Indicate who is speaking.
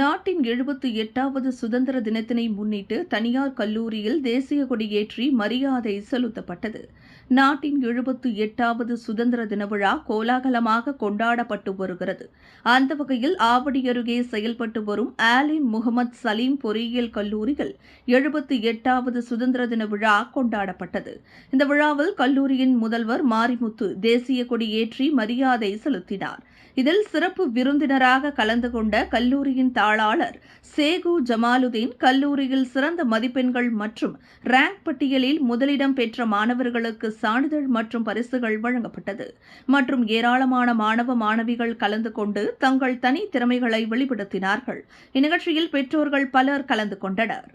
Speaker 1: நாட்டின் எழுபத்தி எட்டாவது சுதந்திர தினத்தினை முன்னிட்டு தனியார் கல்லூரியில் தேசிய கொடி ஏற்றி மரியாதை செலுத்தப்பட்டது. நாட்டின் எழுபத்தி எட்டாவது சுதந்திர தின விழா கோலாகலமாக கொண்டாடப்பட்டு வருகிறது. அந்த வகையில் ஆவடி அருகே செயல்பட்டு வரும் ஆலிம் முகமது சலீம் பொறியியல் கல்லூரியில் எழுபத்தி எட்டாவது சுதந்திர தின விழா கொண்டாடப்பட்டது. இந்த விழாவில் கல்லூரியின் முதல்வர் மாரிமுத்து தேசிய கொடி ஏற்றி மரியாதை செலுத்தினார். இதில் சிறப்பு விருந்தினராக கலந்து கொண்ட கல்லூரியின் தாளாளர் சேகு ஜமாலுதீன் கல்லூரியில் சிறந்த மதிப்பெண்கள் மற்றும் ரேங்க் பட்டியலில் முதலிடம் பெற்ற மாணவர்களுக்கு சான்றிதழ் மற்றும் பரிசுகள் வழங்கப்பட்டது. மற்றும் ஏராளமான மாணவ மாணவிகள் கலந்து கொண்டு தங்கள் தனி திறமைகளை வெளிப்படுத்தினார்கள். இந்நிகழ்ச்சியில் பெற்றோர்கள் பலர் கலந்து கொண்டனர்.